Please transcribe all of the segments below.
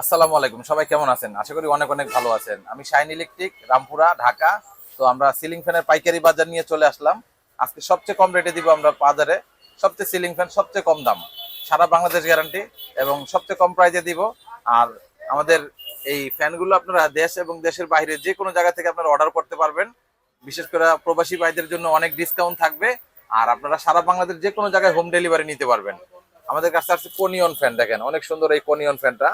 আসসালামু আলাইকুম। সবাই কেমন আছেন? আশা করি অনেক অনেক ভালো আছেন। আমি শাইন ইলেকট্রিক, রামপুরা, ঢাকা। তো আমরা সিলিং ফ্যানের পাইকারি বাজার নিয়ে চলে আসলাম। আজকে সবচেয়ে কম রেটে দিব আমরা বাজারে। সবচেয়ে সিলিং ফ্যান সবচেয়ে কম দাম। সারা বাংলাদেশ গ্যারান্টি এবং সবচেয়ে কম প্রাইসে দিব। আর আমাদের এই ফ্যানগুলো আপনারা দেশ এবং দেশের বাইরে যে কোনো জায়গা থেকে আপনারা অর্ডার করতে পারবেন। বিশেষ করে প্রবাসী ভাইদের জন্য অনেক ডিসকাউন্ট থাকবে। আর আপনারা সারা বাংলাদেশ যে কোনো জায়গায় হোম ডেলিভারি নিতে পারবেন। আমাদের কাছে আছে কোনিয়ন ফ্যান, দেখেন। অনেক সুন্দর এই কোনিয়ন ফ্যানটা।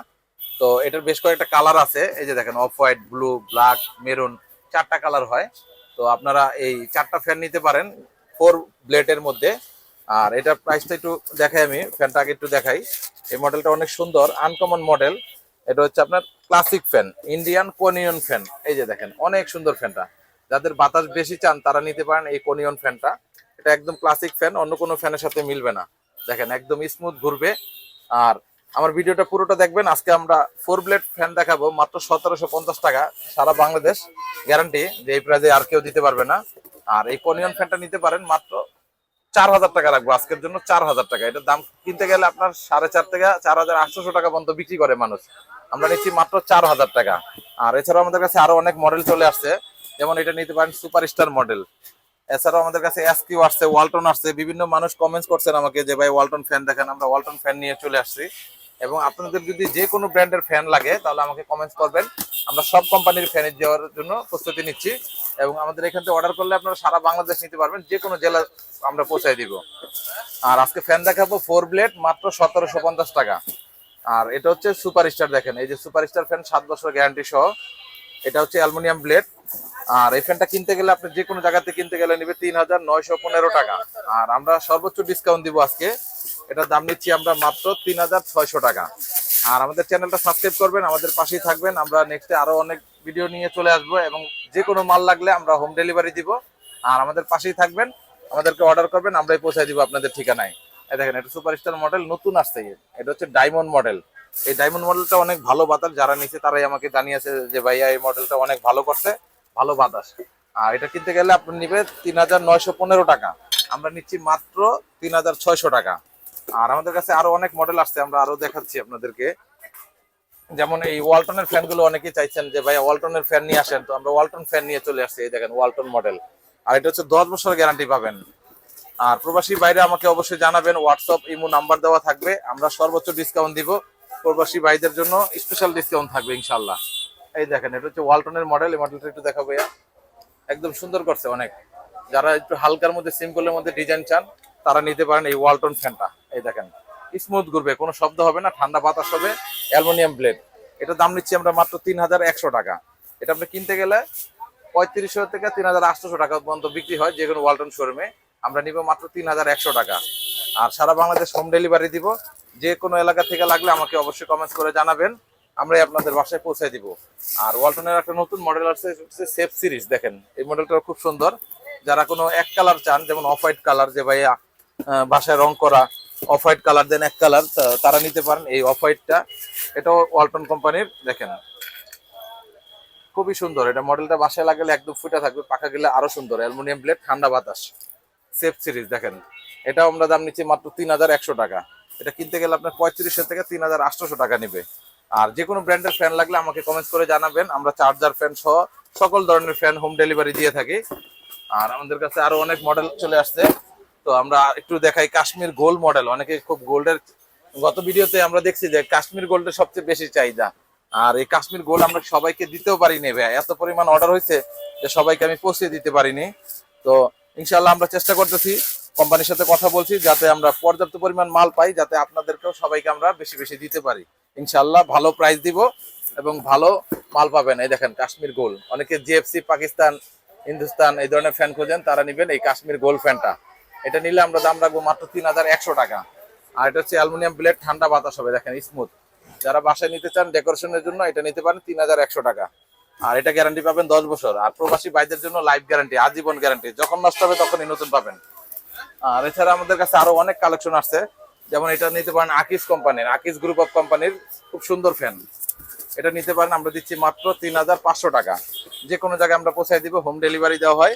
তো এটার বেশ কয়েকটা কালার আছে। এই যে দেখেন off white blue black maroon চারটা কালার হয়। তো আপনারা এই চারটা ফ্যান নিতে পারেন ফোর ব্লেডের মধ্যে। আর এটার প্রাইসটা একটু দেখাই আমি ফ্যানটা আগে একটু দেখাই। এই মডেলটা অনেক সুন্দর আনকমন মডেল এটা হচ্ছে আপনার ক্লাসিক ফ্যান ইন্ডিয়ান কোনিয়ন ফ্যান এই যে দেখেন, অনেক সুন্দর ফ্যানটা যাদের বাতাস বেশি চান, তারা নিতে পারেন এই কোনিয়ন ফ্যানটা এটা একদম ক্লাসিক ফ্যান অন্য কোনো ফ্যানের সাথে মিলবে না। দেখেন, একদম স্মুথ ঘুরবে। আর আমার ভিডিওটা পুরোটা দেখবেন। আজকে আমরা ফোর ব্লেড ফ্যান দেখাবো, মাত্র সতেরোশো পঞ্চাশ টাকা, সারা বাংলাদেশ গ্যারান্টি যে এই প্রাইজে আর কেউ দিতে পারবে না। আর এই কোনিয়ন ফ্যানটা নিতে পারেন, মাত্র চার হাজার টাকা রাখব আজকের জন্য, চার হাজার টাকা। এটার দাম কিনতে গেলে আপনার সাড়ে চার থেকে চার হাজার আটশোশো টাকা পর্যন্ত বিক্রি করে মানুষ। আমরা নিচ্ছি মাত্র চার হাজার টাকা। আর এছাড়াও আমাদের কাছে আরও অনেক মডেল চলে আসছে। যেমন এটা নিতে পারেন সুপারস্টার মডেল এছাড়াও আমাদের কাছে এসকিউ আসছে ওয়ালটন আসছে। বিভিন্ন মানুষ কমেন্টস করছেন আমাকে যে, ভাই ওয়ালটন ফ্যান দেখেন, আমরা ওয়ালটন ফ্যান নিয়ে চলে আসছি। এবং আপনাদের যদি যে কোনো ব্র্যান্ডের ফ্যান লাগে, তাহলে আমাকে কমেন্টস করবেন। আমরা সব কোম্পানির ফ্যান দেওয়ার জন্য প্রস্তুতি নিচ্ছি এবং আমাদের এখান থেকে অর্ডার করলে আপনারা সারা বাংলাদেশ নিতে পারবেন, যে কোনো জেলা আমরা পৌঁছায় দিব। আর আজকে ফ্যান দেখাবো ফোর ব্লেড মাত্র সতেরোশো পঞ্চাশ টাকা। আর এটা হচ্ছে সুপার স্টার দেখেন, এই যে সুপার স্টার ফ্যান সাত বছর গ্যারান্টি সহ। এটা হচ্ছে অ্যালুমিনিয়াম ব্লেড আর এই ফ্যানটা কিনতে গেলে আপনি যে কোনো জায়গাতে কিনতে গেলে নিবে তিন হাজার নয়শো পনেরো টাকা। আর আমরা সর্বোচ্চ ডিসকাউন্ট দিব আজকে। এটার দাম নিচ্ছি আমরা মাত্র তিন হাজার ছয়শো টাকা। আর আমাদের চ্যানেলটা সাবস্ক্রাইব করবেন, আমাদের পাশেই থাকবেন। আমরা নেক্সটে আরও অনেক ভিডিও নিয়ে চলে আসব এবং যে কোনো মাল লাগলে আমরা হোম ডেলিভারি দিব। আর আমাদের পাশেই থাকবেন, আমাদেরকে অর্ডার করবেন, আমরাই পৌঁছায় দিব আপনাদের ঠিকানায়। দেখেন, এটা সুপারস্টার মডেল নতুন আসছে এটা হচ্ছে ডায়মন্ড মডেল এই ডায়মন্ড মডেলটা অনেক ভালো বাতাস, যারা নিচে তারাই আমাকে জানিয়েছে যে, ভাইয়া, এই মডেলটা অনেক ভালো করছে, ভালো বাতাস। আর এটা কিনতে গেলে আপনি নিবে তিন টাকা। আমরা নিচ্ছি মাত্র তিন হাজার ছয়শো টাকা। আর আমাদের কাছে আরও অনেক মডেল আসছে, আমরা আরও দেখাচ্ছি আপনাদেরকে। যেমন এই ওয়ালটনের ফ্যানগুলো অনেকেই চাইছেন যে ভাই ওয়ালটনের ফ্যান নিয়ে আসেন। তো আমরা ওয়ালটন ফ্যান নিয়ে চলে আসছি, এই দেখেন ওয়ালটন মডেল আর এটা হচ্ছে দশ বছর গ্যারান্টি পাবেন। আর প্রবাসী বাইরে আমাকে অবশ্যই জানাবেন হোয়াটসঅ্যাপ ইমো নাম্বার দেওয়া থাকবে। আমরা সর্বোচ্চ ডিসকাউন্ট দিব প্রবাসী ভাইদের জন্য স্পেশাল ডিসকাউন্ট থাকবে ইনশাল্লাহ এই দেখেন, এটা হচ্ছে ওয়ালটনের মডেল এই মডেলটা একটু দেখাবো একদম সুন্দর করছে অনেক। যারা একটু হালকার মধ্যে সিম্পলের মধ্যে ডিজাইন চান, তারা নিতে পারেন এই ওয়ালটন ফ্যানটা এই দেখেন স্মুথ ঘুরবে, কোনো শব্দ হবে না, ঠান্ডা বাতাস হবে, অ্যালুমিনিয়াম ব্লেড। এটা দাম নিচ্ছি আমরা মাত্র তিন হাজার একশো টাকা। এটা আপনি কিনতে গেলে পঁয়ত্রিশশো থেকে তিন হাজার আটশোশো টাকা পর্যন্ত বিক্রি হয় যে কোনো ওয়ালটন শোরুমে। আমরা নিব মাত্র তিন হাজার একশো টাকা। আর সারা বাংলাদেশ হোম ডেলিভারি দিব। যে কোনো এলাকা থেকে লাগলে আমাকে অবশ্যই কমেন্টস করে জানাবেন। আমরাই আপনাদের বাসায় পৌঁছে দিব। আর ওয়ালটনের একটা নতুন মডেল আছে সেফ সিরিজ দেখেন। এই মডেলটা খুব সুন্দর। যারা কোনো এক কালার চান, যেমন অফ হোয়াইট কালার যে ভাইয়া বাসায় রং করা অফ হোয়াইট কালার দেন এক কালার তারা নিতে পারেন এই অফ হোয়াইটটা এটাও ওয়ালটন কোম্পানির, দেখেন খুবই সুন্দর, এটা মডেলটা বাসায় লাগালে একদম ফুটা থাকবে, পাকা গেলে আরও সুন্দর অ্যালুমিনিয়াম প্লেট ঠান্ডা বাতাস। সেফ সিরিজ দেখেন। এটাও আমরা দাম নিচ্ছি মাত্র তিন হাজার একশো টাকা। এটা কিনতে গেলে আপনার পঁয়ত্রিশশো থেকে তিন টাকা নেবে। আর যে কোনো ব্র্যান্ডের ফ্যান লাগলে আমাকে কমেন্ট করে জানাবেন, আমরা চার্জার ফ্যান সহ সকল ধরনের ফ্যান হোম ডেলিভারি দিয়ে থাকি। আর আমাদের কাছে আরও অনেক মডেল চলে আসছে। তো আমরা একটু দেখাই কাশ্মীর গোল্ড মডেল। অনেকে খুব গোল্ডের, গত ভিডিওতে আমরা দেখছি যে কাশ্মীর গোল্ডের সবচেয়ে বেশি চাহিদা। আর এই কাশ্মীর গোল্ড আমরা সবাইকে দিতেও পারিনি ভাই এত পরিমাণ অর্ডার হয়েছে যে সবাইকে আমি পৌঁছে দিতে পারিনি। তো ইনশাল্লাহ আমরা চেষ্টা করতেছি, কোম্পানির সাথে কথা বলছি, যাতে আমরা পর্যাপ্ত পরিমাণ মাল পাই, যাতে আপনাদেরকেও সবাইকে আমরা বেশি বেশি দিতে পারি। ইনশাল্লাহ ভালো প্রাইস দিব এবং ভালো মাল পাবেন। এই দেখেন কাশ্মীর গোল অনেকে জিএফসি পাকিস্তান হিন্দুস্তান এই ধরনের ফ্যান খোঁজেন, তারা নিবেন এই কাশ্মীর গোল ফ্যানটা এটা নিলে আমরা দাম রাখব মাত্র তিন হাজার একশো টাকা। আর এটা হচ্ছে অ্যালুমিনিয়াম ব্লেড, ঠান্ডা বাতাস হবে, দেখেন স্মুথ যারা বাসায় নিতে চান ডেকোরেশনের জন্য এটা নিতে পারেন তিন হাজার একশো টাকা। আর এটা গ্যারান্টি পাবেন দশ বছর। আর প্রবাসী ভাইদের জন্য লাইফ গ্যারান্টি আজীবন গ্যারান্টি যখন নষ্ট হবে তখনই নতুন পাবেন। আর এছাড়া আমাদের কাছে আরও অনেক কালেকশন আসছে। যেমন এটা নিতে পারেন আকিস কোম্পানির আকিস গ্রুপ অফ কোম্পানির খুব সুন্দর ফ্যান এটা নিতে পারেন, আমরা দিচ্ছি মাত্র তিন হাজার পাঁচশো টাকা। যে কোনো জায়গায় আমরা পৌঁছায় দিব হোম ডেলিভারি দেওয়া হয়।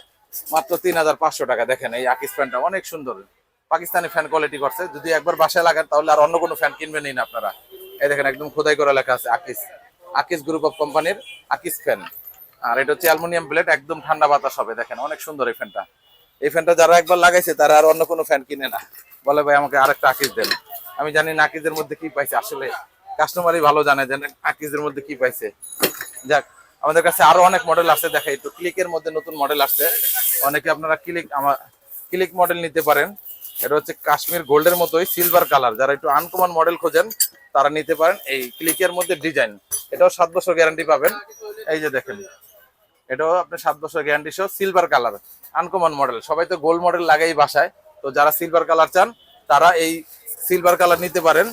মাত্র তিন হাজার পাঁচশো টাকা। দেখেন এই আকিস ফ্যানটা অনেক সুন্দর। পাকিস্তানি ফ্যান কোয়ালিটি করছে। যদি একবার বাসায় লাগান, তাহলে আর অন্য কোনো ফ্যান কিনবেনই না আপনারা। এই দেখেন, একদম খোদাই করা লেখা আছে আকিস। আকিস গ্রুপ অফ কোম্পানির আকিস ফ্যান আর এটা হচ্ছে অ্যালুমিনিয়াম প্লেট একদম ঠান্ডা বাতাস হবে। দেখেন, অনেক সুন্দর এই ফ্যানটা এই ফ্যানটা যারা একবার লাগাইছে, তারা আর অন্য কোনো ফ্যান কিনে না। বলে, ভাই, আমাকে আরেকটা আকিস দেন। আমি জানি না আকিজের মধ্যে কি পাইছে। আসলে কাস্টমারই ভালো জানে যে আকিজের মধ্যে কি পাইছে? যাক আমাদের কাছে আরও অনেক মডেল আছে দেখা একটু ক্লিকের মধ্যে নতুন মডেল আসছে। অনেকে আপনারা ক্লিক আমার ক্লিক মডেল নিতে পারেন। এটা হচ্ছে কাশ্মীর গোল্ডের মতোই সিলভার কালার যারা একটু আনকমন মডেল খোঁজেন, তারা নিতে পারেন এই ক্লিকের মধ্যে ডিজাইন এটাও সাত বছর গ্যারান্টি পাবেন। এই যে দেখেন, এটাও আপনি সাত বছর গ্যারান্টি সহ সিলভার কালার আনকমন মডেল সবাই তো গোল্ড মডেল লাগাই বাসায়। তো যারা সিলভার কালার চান, তারা এই সিলভার কালার নিতে পারেন।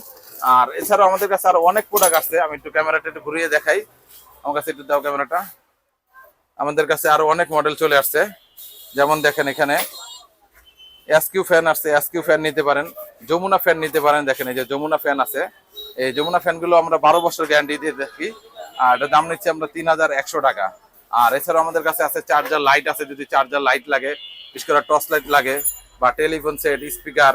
আর এছাড়াও আমাদের কাছে আরও অনেক প্রোডাক্ট আছে, আমি একটু ক্যামেরাটা একটু ঘুরিয়ে দেখাই। আমার কাছে একটু দাও ক্যামেরাটা আমাদের কাছে আরও অনেক মডেল চলে আসছে। যেমন দেখেন এখানে এসকিউ ফ্যান আসছে এসকিউ ফ্যান নিতে পারেন। যমুনা ফ্যান নিতে পারেন, দেখেন এই যে যমুনা ফ্যান আছে। এই যমুনা ফ্যানগুলো আমরা বারো বছর গ্যারান্টি দিয়ে দেখি আর এটার দাম নিচ্ছি আমরা তিন হাজার একশো টাকা। আর এছাড়াও আমাদের কাছে আছে চার্জার লাইট আছে, যদি চার্জার লাইট লাগে, বিশেষ করে টর্চ লাইট লাগে, বা টেলিফোন সেট স্পিকার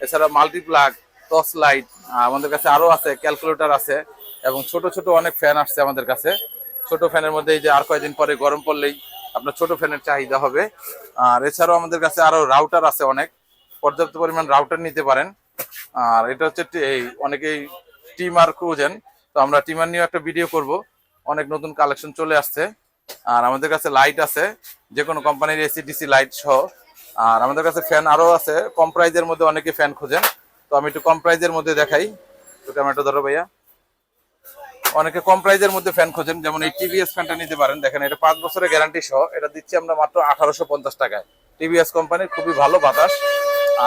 এছাড়া মাল্টিপ্লাগ টর্চ লাইট আমাদের কাছে আরও আছে, ক্যালকুলেটর আছে, এবং ছোট ছোট অনেক ফ্যান আসছে আমাদের কাছে। ছোট ফ্যানের মধ্যে এই যে আর কয়েকদিন পরে গরম পড়লেই আপনার ছোট ফ্যানের চাহিদা হবে। আর এছাড়াও আমাদের কাছে আরও রাউটার আছে অনেক। পর্যাপ্ত পরিমাণ রাউটার নিতে পারেন। আর এটা হচ্ছে এই অনেকেই টিমার খুঁজেন। তো আমরা টিমার নিয়েও একটা ভিডিও করব। অনেক নতুন কালেকশন চলে আসছে। আর আমাদের কাছে লাইট আছে, যে কোনো কোম্পানির এসি ডিসি লাইট সহ। আর আমাদের কাছে ফ্যান আরও আছে। কম প্রাইজের মধ্যে অনেকে ফ্যান খোঁজেন। তো আমি একটু কম প্রাইজের মধ্যে দেখাই। তো ক্যামেরাটা ধরো ভাইয়া। অনেকে কম প্রাইজের মধ্যে ফ্যান খোঁজেন, যেমন এই টিভিএস ফ্যানটা নিতে পারেন। দেখেন, এটা পাঁচ বছরের গ্যারান্টি সহ। এটা দিচ্ছি আমরা মাত্র আঠারোশো পঞ্চাশ টাকায়। টিভিএস কোম্পানির খুবই ভালো বাতাস।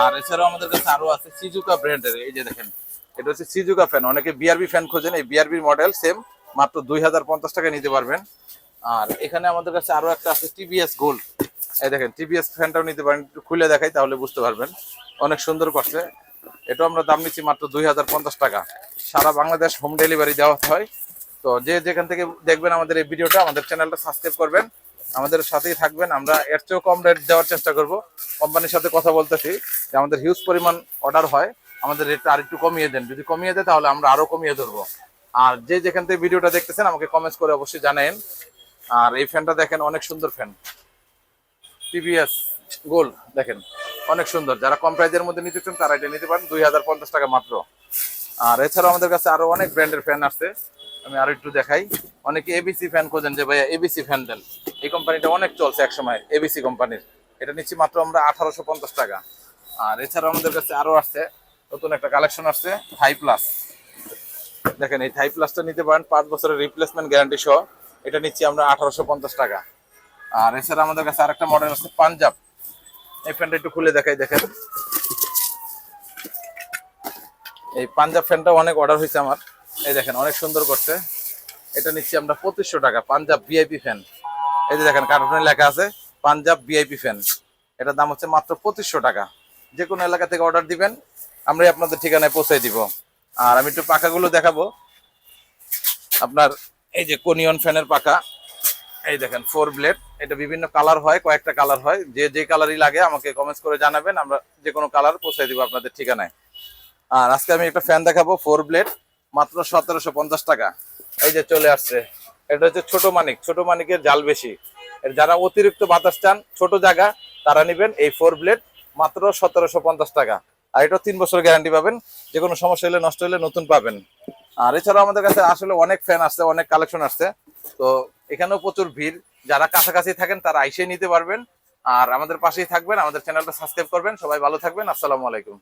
আর এছাড়াও আমাদের কাছে আরও আছে সিজুকা ব্র্যান্ডের এই যে দেখেন, এটা হচ্ছে সিজুকা ফ্যান অনেকে বিআরবি ফ্যান খোঁজেন। এই বিআরবি মডেল সেম মাত্র দুই হাজার পঞ্চাশ টাকায় নিতে পারবেন। আর এখানে আমাদের কাছে আরও একটা আছে টিভিএস গোল্ড এই দেখেন টিভিএস ফ্যানটাও নিতে পারেন। একটু খুলে দেখাই, তাহলে বুঝতে পারবেন। অনেক সুন্দর করছে। এটাও আমরা দাম নিচ্ছি মাত্র দুই হাজার পঞ্চাশ টাকা। সারা বাংলাদেশ হোম ডেলিভারি দেওয়া হয়। তো যে যেখান থেকে দেখবেন আমাদের এই ভিডিওটা, আমাদের চ্যানেলটা সাবস্ক্রাইব করবেন। আমাদের সাথেই থাকবেন। আমরা এর চেয়েও কম রেট দেওয়ার চেষ্টা করব। কোম্পানির সাথে কথা বলতেছি যে আমাদের হিউজ পরিমাণ অর্ডার হয়। আমাদের রেটটা আর একটু কমিয়ে দেন। যদি কমিয়ে দেয়, তাহলে আমরা আরও কমিয়ে ধরবো। আর যে যেখান থেকে ভিডিওটা দেখতেছেন, আমাকে কমেন্টস করে অবশ্যই জানেন আর এই ফ্যানটা দেখেন, অনেক সুন্দর ফ্যান টিভিএস গোল দেখেন। অনেক সুন্দর। যারা কম প্রাইজের মধ্যে নিতে চান, তারা এটা নিতে পারেন। দুই হাজার পঞ্চাশ টাকা মাত্র। আর এছাড়াও আমাদের কাছে আরও অনেক ব্র্যান্ডের ফ্যান আছে আমি আরও একটু দেখাই। অনেকে এবিসি ফ্যান খোঁজেন যে, ভাইয়া এবিসি ফ্যান দেন। এই কোম্পানিটা অনেক চলছে একসময় এবিসি কোম্পানির এটা নিচ্ছি মাত্র আমরা আঠারোশো পঞ্চাশ টাকা। আর এছাড়াও আমাদের কাছে আরও আসছে, নতুন একটা কালেকশন আসছে থাই প্লাস দেখেন, এই থাই প্লাসটা নিতে পারেন, পাঁচ বছরের রিপ্লেসমেন্ট গ্যারান্টি সহ। এটা নিচ্ছি আমরা আঠারোশো পঞ্চাশ টাকা। আর এছাড়া আমাদের কাছে আরেকটা মডেল আছে পাঞ্জাব এই ফ্যানটা একটু খুলে দেখাই, দেখেন। এই পাঞ্জাব ফ্যানটা অনেক অর্ডার হয়েছে আমার। এই দেখেন, অনেক সুন্দর করছে। এটা নিচ্ছি আমরা পঁচিশশো টাকা, পাঞ্জাব ভিআইপি ফ্যান এই যে দেখেন কার্টুনে লেখা আছে, পাঞ্জাব ভিআইপি ফ্যান এটার দাম হচ্ছে মাত্র পঁচিশশো টাকা। যে কোনো এলাকা থেকে অর্ডার দিবেন, আমরাই আপনাদের ঠিকানায় পৌঁছে দিব। আর আমি একটু পাখাগুলো দেখাবো। আপনার এই যে কোনিয়ন ফ্যানের পাখা এই দেখেন ফোর ব্লেড এটা বিভিন্ন কালার হয়, কয়েকটা কালার হয়। যে যে কালারই লাগে, আমাকে কমেন্টস করে জানাবেন, আমরা যে কোনো কালার পৌঁছে দিব আপনাদের ঠিকানায়। আর আজকে আমি একটা ফ্যান দেখাবো ফোর ব্লেড মাত্র সতেরোশো পঞ্চাশ টাকা। এই যে চলে আসছে, এটা হচ্ছে ছোট মানিক, ছোট মানিকের জাল বেশি। যারা অতিরিক্ত বাতাস চান, ছোট জায়গা, তারা নেবেন এই ফোর ব্লেড মাত্র সতেরোশো পঞ্চাশ টাকা। আর এটা তিন বছর গ্যারান্টি পাবেন, যে কোনো সমস্যা হলে, নষ্ট হলে নতুন পাবেন। আর এছাড়াও আমাদের কাছে আসলে অনেক ফ্যান আসছে, অনেক কালেকশন আসছে। তো এখানেও প্রচুর ভিড়। যারা কাছাকাছি থাকেন, তারা আইসে নিতে পারবেন। আর আমাদের পাশেই থাকবেন, আমাদের চ্যানেলটা সাবস্ক্রাইব করবেন। সবাই ভালো থাকবেন। আসসালামু আলাইকুম।